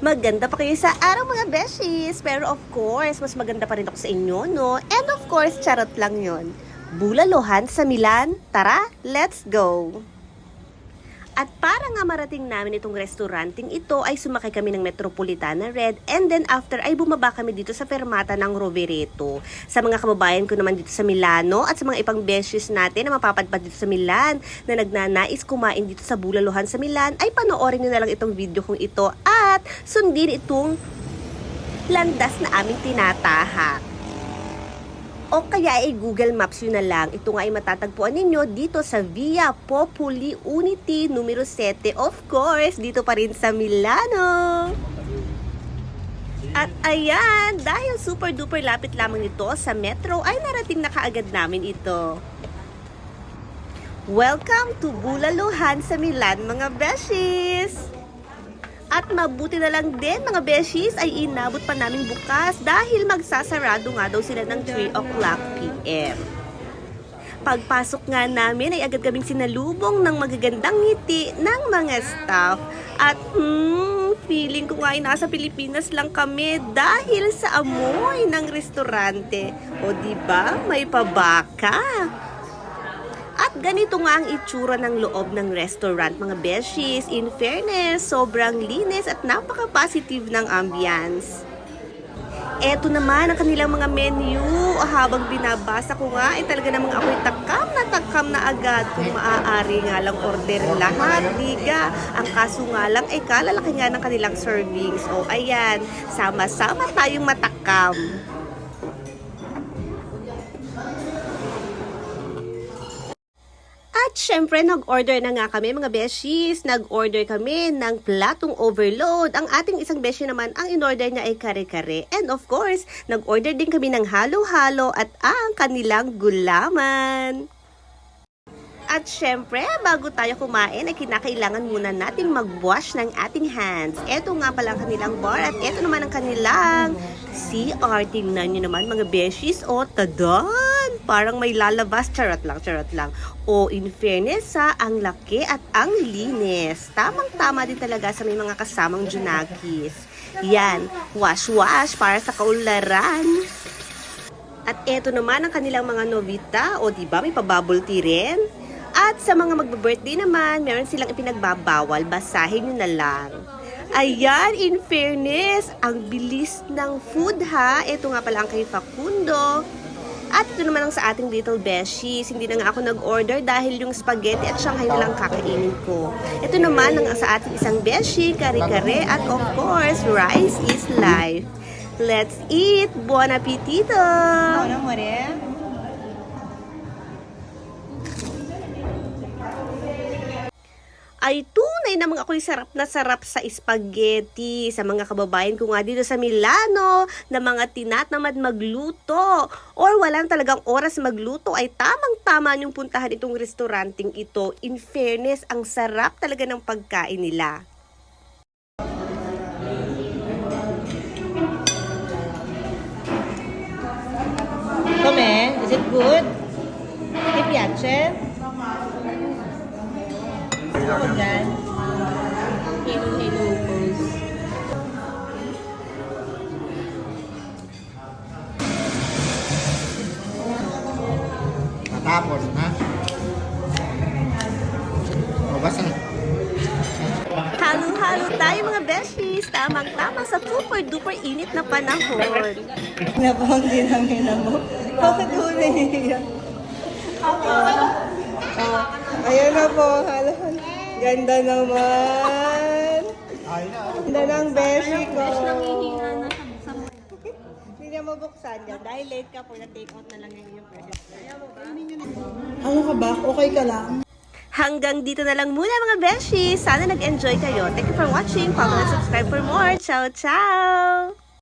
Maganda pa kayo sa araw mga beshies. Pero of course, mas maganda pa rin ako sa inyo, no? And of course, charot lang yon. Bulalohan sa Milan? Tara, let's go! At para nga marating namin itong restauranting ito ay sumakay kami ng Metropolitana Red and then after ay bumaba kami dito sa fermata ng Rovereto. Sa mga kababayan ko naman dito sa Milano at sa mga ibang beshes natin na mapapadpad dito sa Milan na nagnanais kumain dito sa Bulalohan sa Milan ay panoorin nyo na lang itong video kong ito at sundin itong landas na aming tinatahak. O kaya ay Google Maps yun na lang. Ito nga ay matatagpuan ninyo dito sa Via Populi Unity numero 7. Of course, dito pa rin sa Milano. At ayan, dahil super duper lapit lamang ito sa metro, ay narating na kaagad namin ito. Welcome to Bulalohan sa Milan, mga beshies! At mabuti na lang din mga beshies ay inabot pa namin bukas dahil magsasarado nga daw sila ng 3 o'clock p.m. Pagpasok nga namin ay agad kaming sinalubong ng magagandang ngiti ng mga staff. At hmm, feeling ko nga ay nasa Pilipinas lang kami dahil sa amoy ng restaurante. O ba may pabaka? Ganito nga ang itsura ng loob ng restaurant mga beshies. In fairness, sobrang linis at napaka-positive ng ambience. Eto naman ang kanilang mga menu. Habang binabasa ko nga, ay talaga namang ako'y takam na takam na agad kung maaari nga lang order lahat. Diga, ang kaso nga lang ay kalalaki nga ng kanilang servings. O ayan, sama-sama tayong matakam. At syempre, nag-order na nga kami mga beshies. Nag-order kami ng platong overload. Ang ating isang beshi naman, ang in-order niya ay kare-kare. And of course, nag-order din kami ng halo-halo at ang kanilang gulaman. At syempre, bago tayo kumain, ay kinakailangan muna natin mag-wash ng ating hands. Ito nga pala ang kanilang bar at ito naman ang kanilang CR. Tingnan nyo naman mga beshies. O, tadan! Parang may lalabas. Charot lang, charot lang. O, in fairness sa ang laki at ang linis. Tamang-tama din talaga sa may mga kasamang junakis. Yan, wash-wash para sa kaularan. At eto naman ang kanilang mga novita. O, di ba may pa-bubble tea rin? At sa mga magbe-birthday naman, meron silang ipinagbabawal, basahin nyo na lang. Ayan, in fairness, ang bilis ng food ha. Ito nga pala ang kay Facundo. At ito naman ang sa ating little beshies. Hindi na nga ako nag-order dahil yung spaghetti at shanghai na lang kakainin ko. Ito naman ang sa ating isang beshi, kare-kare, at of course, rice is life. Let's eat! Buon appetito! Ano, more? Ay tunay namang ako'y sarap na sarap sa spaghetti. Sa mga kababayan ko nga dito sa Milano, na mga tinatamad magluto, or walang talagang oras magluto, ay tamang-tama yung puntahan itong restauranting ito. In fairness, ang sarap talaga ng pagkain nila. Come? Is it good? Ti piace? Ako dyan. Hello, hello, boss. Matapos, ha? O, basta. Halo-halo tayo mga beshies. Tamang-tama sa super duper init na panahon. Napang din ang ina mo. Bakit ko naiiyak? Ah, ayan na po. Halo. Ganda naman. Ganda ng beshi ko. Hindi niya mabuksan yan. Dahil late ka po, na-take out na lang yung yung pwede. Ano ka ba? Okay ka lang? Hanggang dito na lang muna mga beshies. Sana nag-enjoy kayo. Thank you for watching. Follow and subscribe for more. Ciao, ciao!